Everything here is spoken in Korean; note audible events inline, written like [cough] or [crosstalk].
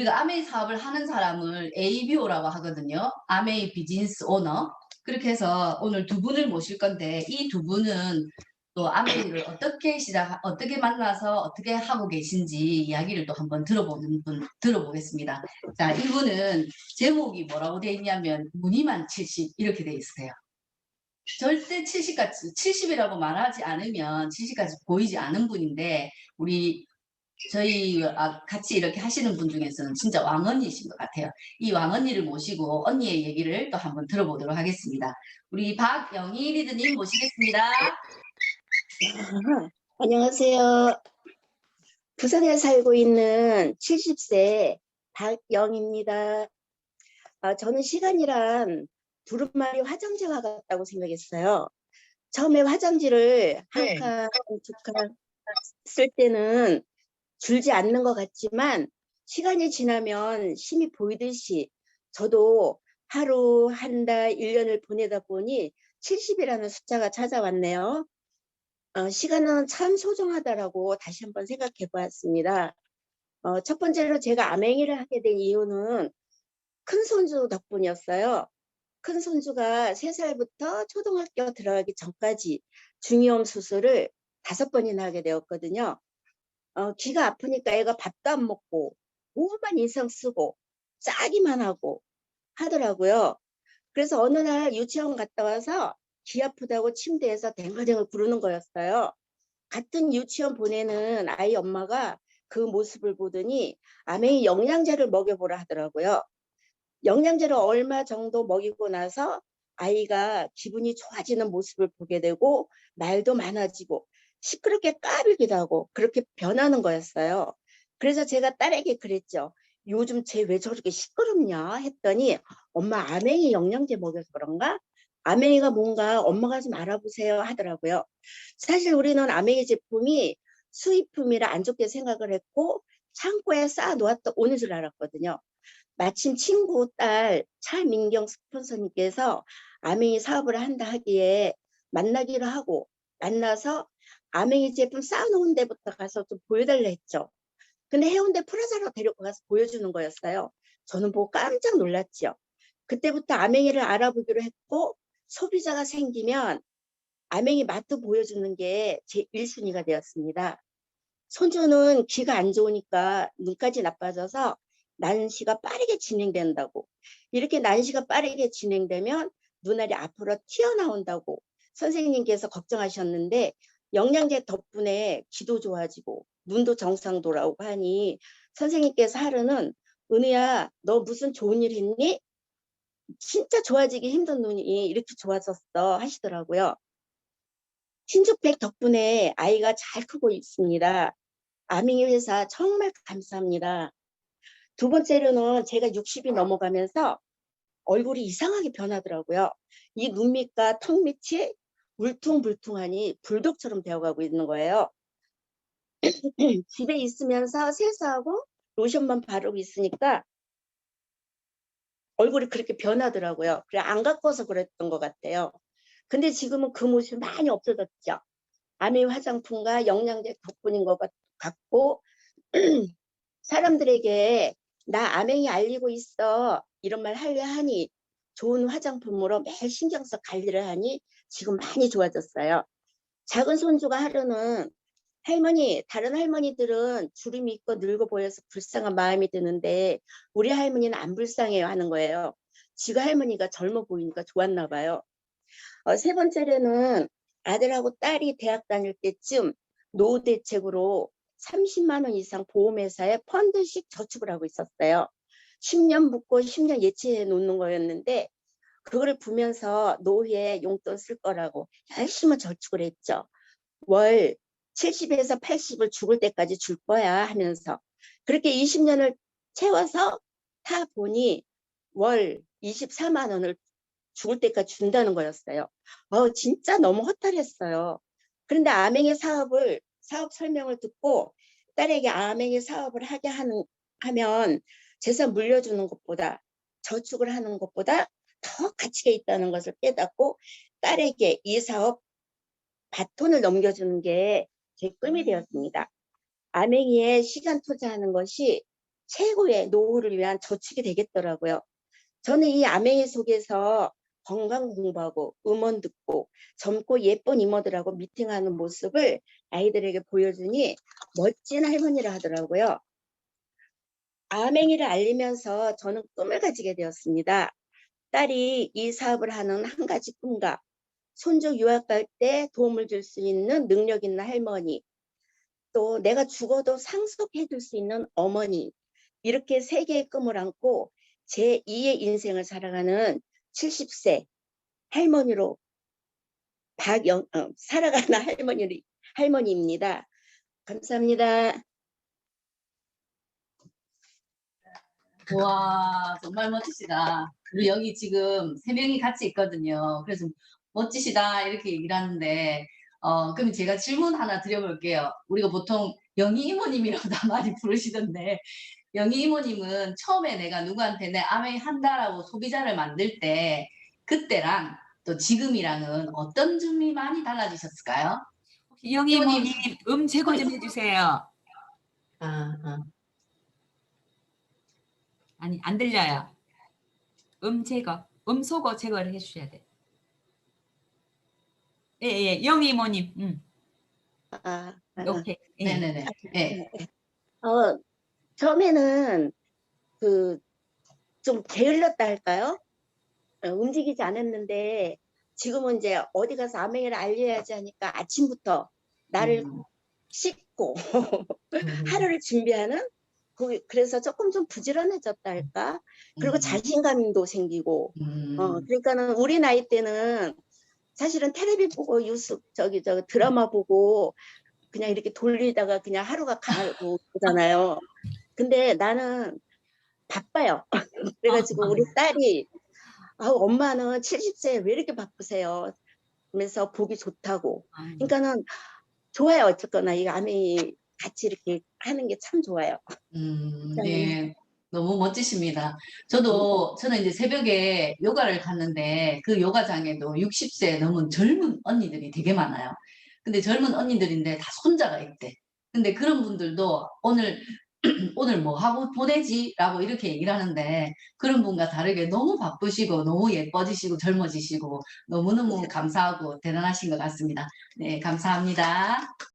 우리가 아메이 사업을 하는 사람을 ABO라고 하거든요. 아메이 비즈니스 오너. 그렇게 해서 오늘 두 분을 모실 건데 이 두 분은 또 아메이를 어떻게 시작, 어떻게 만나서 어떻게 하고 계신지 이야기를 또 한번 들어보는 분 들어보겠습니다. 자, 이분은 제목이 뭐라고 되어 있냐면 무늬만 70 이렇게 되어 있으세요. 절대 70까지 70이라고 말하지 않으면 70까지 보이지 않은 분인데 우리 저희 아, 같이 이렇게 하시는 분 중에서는 진짜 왕언니신 것 같아요. 이 왕언니를 모시고 언니의 얘기를 또 한번 들어보도록 하겠습니다. 우리 박영희 리드님 모시겠습니다. 안녕하세요. 부산에 살고 있는 70세 박영입니다. 아, 저는 시간이란 두루마리 화장지와 같다고 생각했어요. 처음에 화장지를 한 네. 칸, 두칸쓸 때는 줄지 않는 것 같지만 시간이 지나면 심이 보이듯이 저도 하루, 한 달, 1년을 보내다 보니 70이라는 숫자가 찾아왔네요. 어, 시간은 참 소중하다라고 다시 한번 생각해 보았습니다. 어, 첫 번째로 제가 암행이를 하게 된 이유는 큰 손주 덕분이었어요. 큰 손주가 세살부터 초등학교 들어가기 전까지 중이염 수술을 다섯 번이나 하게 되었거든요. 어, 귀가 아프니까 애가 밥도 안 먹고 오만 인상 쓰고 짜기만 하고 하더라고요. 그래서 어느 날 유치원 갔다 와서 귀 아프다고 침대에서 댕글댕글 구르는 거였어요. 같은 유치원 보내는 아이 엄마가 그 모습을 보더니 아메이 영양제를 먹여보라 하더라고요. 영양제를 얼마 정도 먹이고 나서 아이가 기분이 좋아지는 모습을 보게 되고 말도 많아지고 시끄럽게 까불기도 하고 그렇게 변하는 거였어요. 그래서 제가 딸에게 그랬죠. 요즘 쟤 왜 저렇게 시끄럽냐 했더니 엄마 아맹이 영양제 먹여서 그런가? 아맹이가 뭔가 엄마가 좀 알아보세요 하더라고요. 사실 우리는 아맹이 제품이 수입품이라 안 좋게 생각을 했고 창고에 쌓아 놓았다 오는 줄 알았거든요. 마침 친구 딸 차민경 스폰서님께서 아맹이 사업을 한다 하기에 만나기로 하고 만나서 아맹이 제품 쌓아놓은 데부터 가서 좀 보여달라 했죠. 근데 해운대 프라자로 데리고 가서 보여주는 거였어요. 저는 보고 깜짝 놀랐죠. 그때부터 아맹이를 알아보기로 했고 소비자가 생기면 아맹이 맛도 보여주는 게 제 1순위가 되었습니다. 손주는 귀가 안 좋으니까 눈까지 나빠져서 난시가 빠르게 진행된다고. 이렇게 난시가 빠르게 진행되면 눈알이 앞으로 튀어나온다고 선생님께서 걱정하셨는데 영양제 덕분에 귀도 좋아지고 눈도 정상 돌아오고 하니 선생님께서 하루는 은우야 너 무슨 좋은 일 했니? 진짜 좋아지기 힘든 눈이 이렇게 좋아졌어 하시더라고요. 신축백 덕분에 아이가 잘 크고 있습니다. 아밍이 회사 정말 감사합니다. 두 번째로는 제가 60이 넘어가면서 얼굴이 이상하게 변하더라고요. 이 눈 밑과 턱 밑이 울퉁불퉁하니 불독처럼 되어가고 있는 거예요. [clears throat] 집에 있으면서 세수하고 로션만 바르고 있으니까 얼굴이 그렇게 변하더라고요. 그래 안 가꿔서 그랬던 것 같아요. 근데 지금은 그 모습이 많이 없어졌죠. 아미 화장품과 영양제 덕분인 것 같- 같고 [clears throat] 사람들에게 나 아맹이 알리고 있어 이런 말 하려 하니 좋은 화장품으로 매일 신경 써 관리를 하니 지금 많이 좋아졌어요. 작은 손주가 하루는 할머니 다른 할머니들은 주름이 있고 늙어 보여서 불쌍한 마음이 드는데 우리 할머니는 안 불쌍해요 하는 거예요. 지가 할머니가 젊어 보이니까 좋았나 봐요. 어, 세 번째로는 아들하고 딸이 대학 다닐 때쯤 노후 대책으로 30만 원 이상 보험회사에 펀드식 저축을 하고 있었어요. 10년 묻고 10년 예치해 놓는 거였는데 그거를 보면서 노후에 용돈 쓸 거라고 열심히 저축을 했죠. 월 70에서 80을 죽을 때까지 줄 거야 하면서 그렇게 20년을 채워서 타 보니 월 24만 원을 죽을 때까지 준다는 거였어요. 어, 진짜 너무 허탈했어요. 그런데 아맹의 사업을 사업 설명을 듣고 딸에게 아맹의 사업을 하게 하는 하면 재산 물려주는 것보다 저축을 하는 것보다 더 가치가 있다는 것을 깨닫고 딸에게 이 사업 바톤을 넘겨주는 게 제 꿈이 되었습니다. 아맹이에 시간 투자하는 것이 최고의 노후를 위한 저축이 되겠더라고요. 저는 이 아메이 속에서 건강 공부하고 음원 듣고 젊고 예쁜 이모들하고 미팅하는 모습을 아이들에게 보여주니 멋진 할머니라 하더라고요. 아맹이를 알리면서 저는 꿈을 가지게 되었습니다. 딸이 이 사업을 하는 한 가지 꿈과 손주 유학 갈 때 도움을 줄 수 있는 능력 있는 할머니, 또 내가 죽어도 상속해 줄 수 있는 어머니, 이렇게 세 개의 꿈을 안고 제 2의 인생을 살아가는 70세 할머니로 박영, 어, 살아가는 [laughs] 할머니, 할머니입니다. 감사합니다. 와 정말 멋지시다. 그리고 여기 지금 세 명이 같이 있거든요. 그래서 멋지시다 이렇게 얘기를 하는데 어 그럼 제가 질문 하나 드려볼게요. 우리가 보통 영희 이모님이라고 [laughs] 다 많이 부르시던데 영희 이모님은 처음에 내가 누구한테 내 아메 한다라고 소비자를 만들 때 그때랑 또 지금이랑은 어떤 점이 많이 달라지셨을까요? 혹시 영희 이모님. 이모님 음 제거 좀 해주세요. 아, 아. 아니 안 들려요. 음 제거, 음 소거 제거를 해주셔야 돼. 예예, 영희 이모님, 음 아, 아, 오케이. 예. 네네네. 네. 어, 처음에는 그 좀 게을렀다 할까요? 어, 움직이지 않았는데 지금은 이제 어디 가서 아맹이를 알려야지 하니까 아침부터 나를 음, 씻고 음, [laughs] 하루를 준비하는 그- 그래서 조금 좀 부지런해졌다 할까? 그리고 음, 자신감도 생기고 음, 어, 그러니까는 우리 나이 때는 사실은 텔레비 보고 뉴스 저기 저 드라마 보고 그냥 이렇게 돌리다가 그냥 하루가 가고 그러잖아요. 근데 나는 바빠요. [laughs] 그래가지고 우리 딸이 아 엄마는 70세에 왜 이렇게 바쁘세요? 그러면서 보기 좋다고. 아, 그러니까는 좋아요. 어쨌거나 이 아미 같이 이렇게 하는 게 참 좋아요. 음, 네. 네. 너무 멋지십니다. 저도, 저는 이제 새벽에 요가를 갔는데 그 요가장에도 60세 넘은 젊은 언니들이 되게 많아요. 근데 젊은 언니들인데 다 손자가 있대. 근데 그런 분들도 오늘, [clears throat] 오늘 뭐 하고 보내지? 라고 이렇게 얘기를 하는데 그런 분과 다르게 너무 바쁘시고 너무 예뻐지시고 젊어지시고 너무너무 감사하고 대단하신 것 같습니다. 네, 감사합니다.